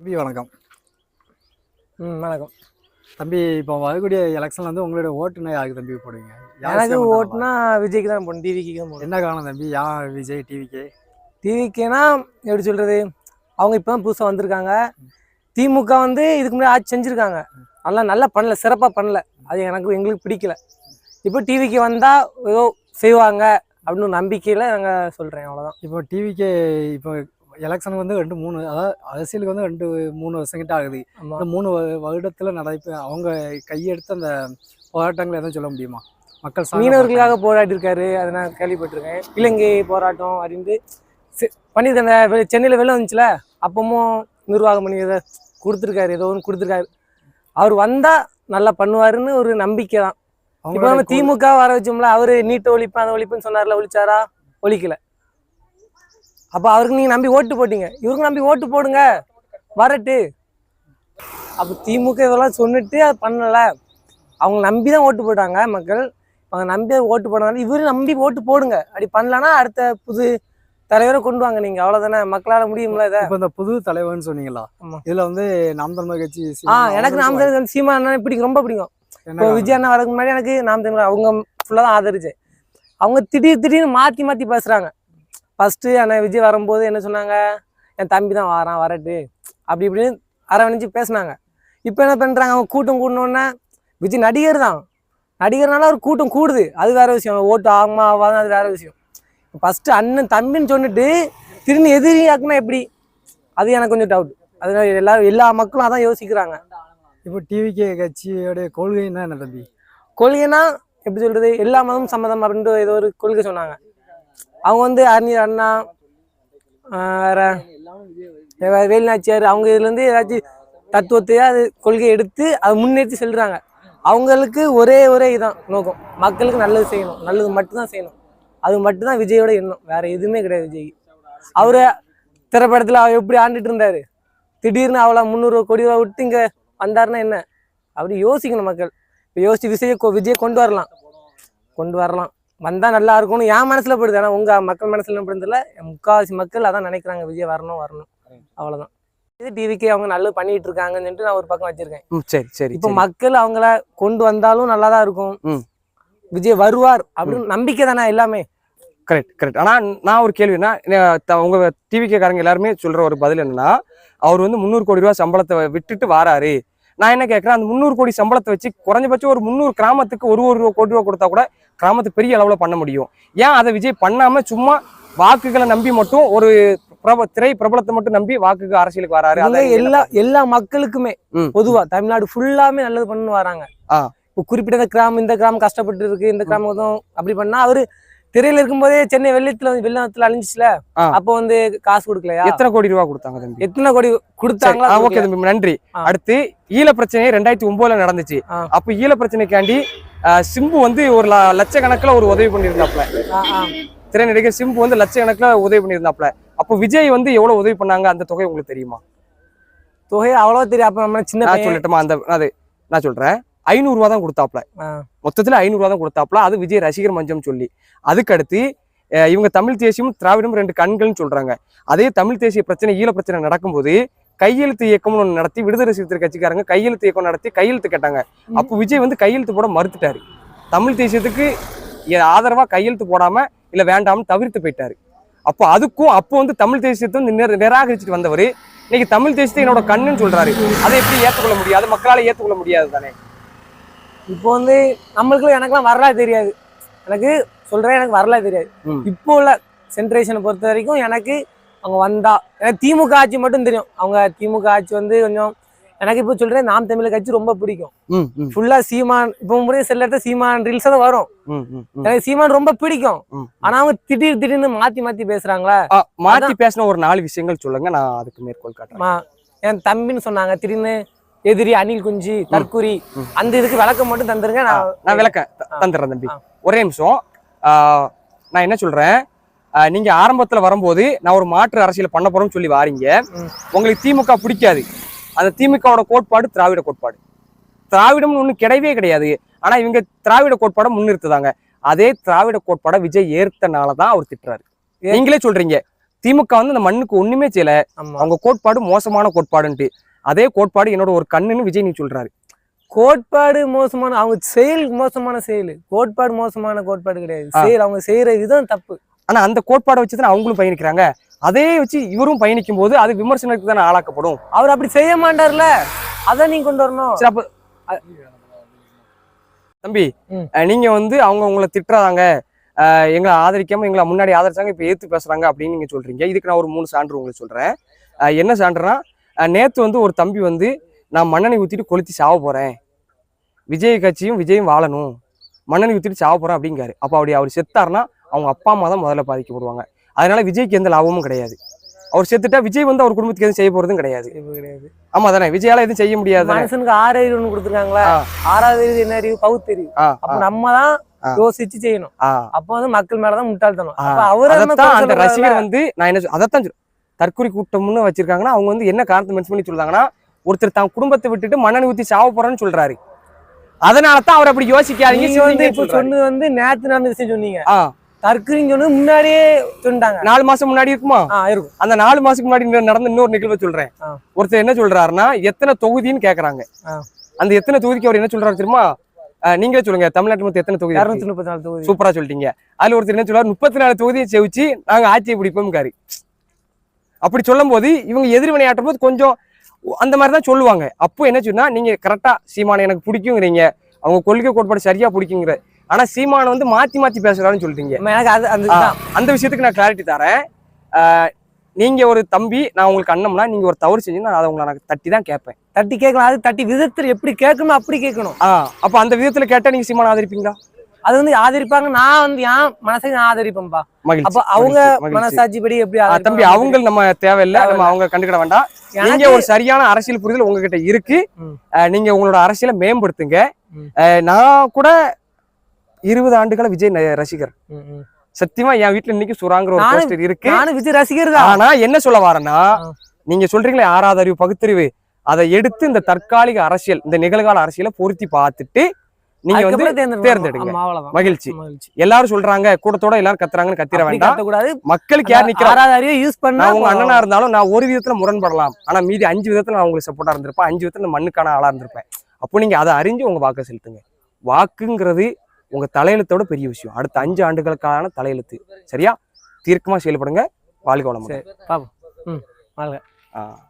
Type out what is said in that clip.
தம்பி வணக்கம். ம் வணக்கம். தம்பி இப்போ வரக்கூடிய எலெக்ஷன்ல வந்து உங்களுடைய ஓட்டுனா யாருக்கு தம்பி போடுவீங்க? எனக்கு? ஓட்டுனா விஜய்க்கு தான் போகணும் டிவிக்கு தான் போகணும் என்ன காரணம் தம்பி? யா விஜய் டிவிக்கு டிவிக்குனா எப்படி சொல்கிறது அவங்க இப்போ தான் புதுசாக வந்திருக்காங்க. திமுக வந்து இதுக்கு முன்னாடி ஆட்சி செஞ்சுருக்காங்க. நல்லா நல்லா பண்ணல சிறப்பாக பண்ணல. அது எனக்கு எங்களுக்கு பிடிக்கல. இப்போ டிவிக்கு வந்தால் ஏதோ செய்வாங்க அப்படின்னு நம்பிக்கையில் நாங்கள் சொல்கிறேன் அவ்வளோதான் இப்போ டிவிக்கு இப்போ எலெக்ஷனுக்கு வந்து ரெண்டு மூணு அதாவது அரசியலுக்கு வந்து ரெண்டு மூணு வருஷம் கிட்ட ஆகுது. இந்த மூணு வரு- வருடத்துல நடைபெ அவங்க கையெடுத்த அந்த போராட்டங்கள் எதுவும் சொல்ல முடியுமா? மக்கள் மீனவர்களுக்காக போராட்டிருக்காரு அதை நான் கேள்விப்பட்டிருக்கேன். இலங்கை போராட்டம் அப்படின்ட்டு பண்ணியிருக்க அந்த சென்னையில் வெள்ளம் வந்துச்சுல அப்பவும் நிர்வாகம் பண்ணி இதை கொடுத்துருக்காரு ஏதோ ஒன்று கொடுத்துருக்காரு. அவர் வந்தால் நல்லா பண்ணுவாருன்னு ஒரு நம்பிக்கை தான் இப்போ நம்ம திமுக வர வச்சோம்ல அவரு நீட்டை ஒழிப்பேன் அதை ஒழிப்புன்னு சொன்னார்ல ஒழிச்சாரா? ஒழிக்கல. அப்போ அவருக்கு நீங்க நம்பி ஓட்டு போட்டீங்க. இவருக்கு நம்பி ஓட்டு போடுங்க. வரட்டு. அப்போ திமுக இதெல்லாம் சொன்னிட்டு அது பண்ணல. அவங்க நம்பி தான் ஓட்டு போட்டாங்க மக்கள். அவங்க நம்பி ஓட்டு போனதால இவரு நம்பி ஓட்டு போடுங்க. அப்படி பண்ணலன்னா அடுத்த புது தலைவரை கொண்டு வாங்க நீங்க. அவ்வளவுதானே? மக்களால முடியும்ல இதை? இப்போ இந்த புது தலைவர்னு சொன்னீங்களா. இதுல வந்து நாம் தமிழர் கட்சி ஆ எனக்கு நாம் தமிழர் சீமா அண்ணனை பிடிக்கும் ரொம்ப பிடிக்கும். இப்போ? விஜய் அண்ணா வரதுக்கு முன்னாடி எனக்கு நாம் தமிழர் அவங்க ஃபுல்லாக தான் ஆதரிச்சேன் அவங்க திடீர் திடீர்னு மாற்றி மாற்றி பேசுகிறாங்க ஃபஸ்ட்டு அண்ணன் விஜய் வரும்போது என்ன சொன்னாங்க? என் தம்பி தான் வாரான் வரட்டு. அப்படி இப்படின்னு அரவணைச்சு பேசுனாங்க. இப்போ என்ன பண்ணுறாங்க அவங்க கூட்டம் கூடணுன்னே விஜய் நடிகர் தான். நடிகர்னால ஒரு கூட்டம் கூடுது. அது வேற விஷயம். ஓட்டு ஆகுமா ஆகாதான் அது வேற விஷயம். ஃபஸ்ட்டு அண்ணன் தம்பின்னு சொல்லிட்டு திரும்பி எதிரியாக்குனா எப்படி? அது எனக்கு கொஞ்சம் டவுட் அதனால எல்லாரும் எல்லா மக்களும் அதான் யோசிக்கிறாங்க. இப்போ டிவிகே கட்சியோட கொள்கைன்னா என்ன தம்பி? கொள்கைனா எப்படி சொல்றது? எல்லா மதமும் சம்மதம் அப்படின்ட்டு ஏதோ ஒரு கொள்கை சொன்னாங்க. அவங்க வந்து அறிஞர் அண்ணா வேற வேலுநாச்சியார் அவங்க இதுலேருந்து ஏதாச்சும் தத்துவத்தையாக அது கொள்கை எடுத்து அதை முன்னேற்றி செல்கிறாங்க அவங்களுக்கு ஒரே ஒரே இதான் நோக்கம். மக்களுக்கு நல்லது செய்யணும். நல்லது மட்டும்தான் செய்யணும். அது மட்டும்தான் விஜயோட எண்ணம். வேற எதுவுமே கிடையாது விஜய் அவரு திரைப்படத்தில் அவர் எப்படி ஆண்டுட்டு இருந்தாரு? திடீர்னு அவ்வளோ முந்நூறு கோடி ரூபா விட்டு இங்கே வந்தாருன்னா என்ன? அப்படி யோசிக்கணும் மக்கள். இப்போ யோசிச்சு விஜய விஜயை கொண்டு வரலாம். கொண்டு வரலாம். வந்தா நல்லா இருக்கும்னு என் மனசுல படுது ஆனா உங்க மக்கள் மனசுல என்ன படுறதுல முக்காவாசி மக்கள் அதான் நினைக்கிறாங்க விஜய் வரணும் வரணும். அவ்வளவுதான். இது டிவிக்கு அவங்க நல்லது பண்ணிட்டு இருக்காங்கன்னு சொல்லிட்டு நான் ஒரு பக்கம் வச்சிருக்கேன். சரி சரி இப்போ. மக்கள் அவங்கள கொண்டு வந்தாலும் நல்லா தான் இருக்கும். விஜய் வருவார் அப்படின்னு நம்பிக்கை தானே எல்லாமே? கரெக்ட் கரெக்ட் ஆனா நான் ஒரு கேள்வினா ந- த- உங்க டிவிகே காரங்க எல்லாருமே சொல்ற ஒரு பதில் என்னன்னா அவர் வந்து முந்நூறு கோடி ரூபாய் சம்பளத்தை விட்டுட்டு வாராரு. நான் என்ன கேட்கறேன் அந்த முந்நூறு கோடி சம்பளத்தை வச்சு குறைஞ்சபட்சம் ஒரு முந்நூறு கிராமத்துக்கு ஒரு ஒரு ரூபா கோடி ரூபா கொடுத்தா கூட கிராமத்து பெரிய அளவுல பண்ண முடியும் ஏன் அதை விஜய் பண்ணாம சும்மா வாக்குகளை நம்பி மட்டும் ஒரு பிரப திரை பிரபலத்தை மட்டும் நம்பி வாக்குக்கு அரசியலுக்கு வராரு அதை எல்லா எல்லா மக்களுக்குமே. பொதுவா தமிழ்நாடு ஃபுல்லாமே நல்லது பண்ணு வராங்க. இப்போ குறிப்பிட்ட இந்த கிராமம் இந்த கிராமம் கஷ்டப்பட்டு இருக்கு இந்த கிராமம் எதுவும் அப்படி பண்ணா அவரு திரையில இருக்கும்போதே சென்னை வெள்ளத்துல வந்து வெள்ளத்துல அழிஞ்சிச்சுல. அப்போ வந்து காசு கொடுக்கலையா எத்தனை கோடி ரூபா கொடுத்தாங்க தம்பி எத்தனை கோடி கொடுத்தாங்களா ஓகே? தம்பி நன்றி. அடுத்து ஈழ பிரச்சனை ரெண்டாயிரத்தி ஒன்பதுல நடந்துச்சு. அப்ப ஈழ பிரச்சனைக்காண்டி சிம்பு வந்து ஒரு லட்சக்கணக்குல ஒரு உதவி பண்ணியிருந்தாப்ல ஆ, ஆ. திரைநடிகர் சிம்பு வந்து லட்சக்கணக்குல உதவி பண்ணியிருந்தாப்ல அப்போ விஜய் வந்து எவ்வளவு உதவி பண்ணாங்க? அந்த தொகை உங்களுக்கு தெரியுமா? தொகை அவ்வளவு தெரியும் அப்ப நம்ம சின்ன நான் சொல்லட்டுமா? அந்த அது நான் சொல்றேன். ஐநூறு ரூபா தான் கொடுத்தாப்ல. மொத்தத்துல ஐநூறு ரூபா தான் கொடுத்தாப்ல அது விஜய் ரசிகர் மஞ்சம் சொல்லி. அதுக்கு அடுத்து அஹ், இவங்க தமிழ் தேசியமும் திராவிடம் ரெண்டு கண்கள்னு சொல்றாங்க. அதே தமிழ் தேசிய பிரச்சனை ஈழ பிரச்சனை நடக்கும்போது கையெழுத்து இயக்கம்னு ஒன்று நடத்தி விடுதலை சிறுத்தை கட்சிக்காரங்க கையெழுத்து இயக்கம் நடத்தி கையெழுத்து கேட்டாங்க. அப்போ விஜய் வந்து கையெழுத்து போட மறுத்துட்டாரு. தமிழ் தேசியத்துக்கு எ- ஆதரவா கையெழுத்து போடாம இல்ல வேண்டாம்னு தவிர்த்து போயிட்டாரு. அப்போ அதுக்கும் அப்போ வந்து தமிழ் தேசியத்தை வந்து நிர- நிராகரிச்சுட்டு வந்தவர். இன்னைக்கு தமிழ் தேசியத்தை என்னோட கண்ணுன்னு சொல்றாரு. அதை எப்படி ஏத்துக்கொள்ள முடியாது? மக்களால ஏத்துக்கொள்ள முடியாது தானே? இப்போ வந்து நம்மளுக்கு எனக்குலாம் வரலாறு தெரியாது. எனக்கு சொல்றேன் எனக்கு வரலாறு தெரியாது. இப்போ உள்ள சென்ட்ரேஷனை பொறுத்த வரைக்கும் எனக்கு அவங்க வந்தா. எனக்கு திமுக ஆட்சி மட்டும் தெரியும். அவங்க திமுக ஆட்சி வந்து கொஞ்சம் எனக்கு இப்போ சொல்றேன் நாம் தமிழர் கட்சி ரொம்ப பிடிக்கும். ஃபுல்லா சீமான் இப்போ முறையே சில இடத்துல சீமான் ரீல்ஸ் தான் வரும். எனக்கு சீமான் ரொம்ப பிடிக்கும். ஆனா அவங்க திடீர் திடீர்னு மாத்தி மாத்தி பேசுறாங்களா? மாத்தி பேசின ஒரு நாலு விஷயங்கள் சொல்லுங்க நான் அதுக்கு மேற்கோள் காட்டுறேன். என் தம்பின்னு சொன்னாங்க திடீர்னு எதிரி அணில் குஞ்சு தற்குறி. அந்த இதுக்கு விளக்கம் மட்டும் தந்துருங்க நான் நான் விளக்க. தந்துடுறேன் தம்பி. ஒரே நிமிஷம். நான் என்ன சொல்றேன்? நீங்க ஆரம்பத்துல வரும்போது நான் ஒரு மாற்று அரசியல் பண்ண போறோம்னு சொல்லி வாரீங்க. உங்களுக்கு திமுக பிடிக்காது. அந்த திமுகவோட கோட்பாடு திராவிட கோட்பாடு. திராவிடம்னு ஒண்ணு கிடையவே கிடையாது. ஆனா இவங்க திராவிட கோட்பாடை முன்னிறுத்துதாங்க. அதே திராவிட கோட்பாடை விஜய் ஏற்றனால தான் அவர் திட்டுறாரு. நீங்களே சொல்றீங்க. திமுக வந்து அந்த மண்ணுக்கு ஒண்ணுமே செய்யல. அவங்க கோட்பாடு மோசமான கோட்பாடுன்ட்டு. அதே கோட்பாடு என்னோட ஒரு கண்ணுன்னு விஜய் நீ சொல்றாரு. கோட்பாடு மோசமான அவங்க செயல் மோசமான செயல். கோட்பாடு மோசமான கோட்பாடு கிடையாது. செயல் அவங்க செய்யற விதம் தப்பு. ஆனா அந்த கோட்பாடை வச்சு தானே அவங்களும் பயணிக்கிறாங்க. அதே வச்சு இவரும் பயணிக்கும் போது அது விமர்சனத்துக்கு தானே ஆளாக்கப்படும். அவர் அப்படி செய்ய மாட்டார்ல? அதான் நீங்க கொண்டு வரணும். சரி அப்ப அ- தம்பி நீங்க வந்து அவங்க உங்களை திட்டுறாங்க. எங்களை ஆதரிக்காம எங்களை முன்னாடி ஆதரிச்சாங்க இப்ப ஏத்து பேசுறாங்க அப்படின்னு நீங்க சொல்றீங்க. இதுக்கு நான் ஒரு மூணு சான்று உங்களுக்கு சொல்றேன். என்ன சான்றுனா நேத்து வந்து ஒரு தம்பி வந்து நான் மண்ணெண்ணெய் ஊத்திட்டு கொளுத்தி சாவ போறேன். விஜய் கட்சியும் விஜயும் வாழணும். மண்ணெண்ணெய் ஊத்திட்டு சாவ போறேன் அப்படிங்காரு. அப்ப அப்படி அவர் செத்தாருன்னா அவங்க அப்பா அம்மா தான் முதல்ல பாதிக்கப்படுவாங்க அதனால விஜய்க்கு எந்த லாபமும் கிடையாது அவர் செத்துட்டா விஜய் வந்து அவர் குடும்பத்துக்கு எதுவும் செய்ய போறதும் கிடையாது ஆமா தானே விஜயால எதுவும் செய்ய முடியாது? மனுஷனுக்கு ஆறு அறிவு ஒண்ணு கொடுத்துருக்காங்களா. ஆறாவது அறிவு என்ன அறிவு பகுத்தறிவு அப்ப நம்ம தான். யோசிச்சு செய்யணும். அப்ப வந்து மக்கள் மேலதான் முட்டாள்தனம் ஆ. அப்ப அவரை நம்ம அதைத்தான் குறை அந்த. ரசிகர் வந்து நான் என்ன அதைத்தான். தற்கொலை கூட்டம்னு வச்சிருக்காங்கன்னா அவங்க வந்து என்ன காரணத்தை மென்ஷன் பண்ணி சொல்றாங்கன்னா ஒருத்தர் தான் குடும்பத்தை விட்டுட்டு மண்ணெண்ணெய் ஊத்தி சாவ போறேன்னு சொல்றாரு அதனால தான் அவர் அப்படி யோசிக்காதீங்க. சொன்னது வந்து நேத்து நடந்த விஷயம் சொன்னீங்க சொன்னது முன்னாடியே சொல்லிட்டாங்க. நாலு மாசம் முன்னாடி இருக்குமா? இருக்கும். அந்த நாலு மாசத்துக்கு முன்னாடி நட- நடந்த இன்னொரு நிகழ்வை சொல்றேன். ஒருத்தர் என்ன சொல்றாருன்னா எத்தனை தொகுதின்னு கேக்குறாங்க. அந்த எத்தனை தொகுதிக்கு அவர் என்ன சொல்றாரு தெரியுமா? நீங்களே சொல்லுங்க தமிழ்நாட்டு மொத்தம் எத்தனை தொகுதி இருக்கு? இருநூத்தி முப்பத்தி நாலு தொகுதி. சூப்பரா சொல்லிட்டீங்க. அதுல ஒருத்தர் என்ன சொல்றாரு முப்பத்தி நாலு தொகுதியை செவிச்சு நாங்க ஆட்சியை பிடிப்போம்காரு அப்படி சொல்லும் போது இவங்க எதிர்வினை ஆட்டும் போது கொஞ்சம் அந்த மாதிரி தான் சொல்லுவாங்க. அப்போ என்ன சொன்னா நீங்க கரெக்டா சீமானை எனக்கு பிடிக்குங்கிறீங்க. அவங்க கொள்கை கோட்பாடு சரியா பிடிக்குங்கிற ஆனா சீமானை வந்து மாத்தி மாத்தி பேசுறாருன்னு சொல்றீங்க எனக்கு அது அந்த விஷயத்துக்கு நான் கிளாரிட்டி தரேன். நீங்க ஒரு தம்பி நான் உங்களுக்கு அண்ணம்னா நீங்க ஒரு தவறு செஞ்சீங்கன்னா நான் அதை உங்களை நான் தட்டி தான் கேட்பேன். தட்டி கேட்கலாம் அது தட்டி விதத்தில் எப்படி கேட்கணும் அப்படி கேட்கணும். அப்ப அந்த விதத்துல கேட்டா நீங்க சீமானை ஆதரிப்பீங்களா? அது வந்து ஆதரிப்பாங்க. நான் வந்து ஏன் மனசை நான் ஆதரிப்பேன்பா. அப்ப அவங்க மகிழ்ச்சி. மனசாட்சிப்படி எப்படி? தம்பி அவங்க நம்ம தேவையில்லை. நம்ம அவங்க கண்டுக்கிட வேண்டாம். நீங்க ஒரு சரியான அரசியல் புரிதல் உங்ககிட்ட இருக்கு. நீங்க உங்களோட அரசியலை மேம்படுத்துங்க. நான் கூட இருபது ஆண்டுகள விஜய் ரசிகர். சத்தியமா என் வீட்டுல இன்னைக்கு சுறாங்கிற ஒரு போஸ்டர் இருக்கு. நானும் விஜய் ரசிகர் தான் ஆனா என்ன சொல்ல வரேன்னா. நீங்க சொல்றீங்களே ஆறாவது அறிவு பகுத்தறிவு. அதை எடுத்து இந்த தற்காலிக அரசியல் இந்த நிகழ்கால அரசியலை பொருத்தி பார்த்துட்டு நீங்க வந்து. தேர்ந்தெடுங்க. மகிழ்ச்சி. எல்லாரும் சொல்றாங்க கூட்டத்தோட எல்லாரும் கத்துறாங்கன்னு கத்திர வேண்டாம். மக்களுக்கு யார் நிக்கிறா? ஆறாவது அறிவை யூஸ் பண்ணா உங்க. அண்ணனா இருந்தாலும் நான் ஒரு விதத்துல முரண்படலாம். ஆனா மீதி அஞ்சு விதத்துல நான் உங்களுக்கு சப்போர்ட்டா இருந்திருப்பேன். அஞ்சு விதத்துல மண்ணுக்கான ஆளா இருந்திருப்பேன். அப்போ நீங்க அதை அறிஞ்சு உங்க வாக்கை செலுத்துங்க. வாக்குங்கிறது உங்க தலையெழுத்தோட பெரிய விஷயம். அடுத்த அஞ்சு ஆண்டுகளுக்கான தலையெழுத்து. சரியா? தீர்க்கமா செயல்படுங்க. வாழ்க சரி பாப்போம். ம் வாழ்க. ஆ.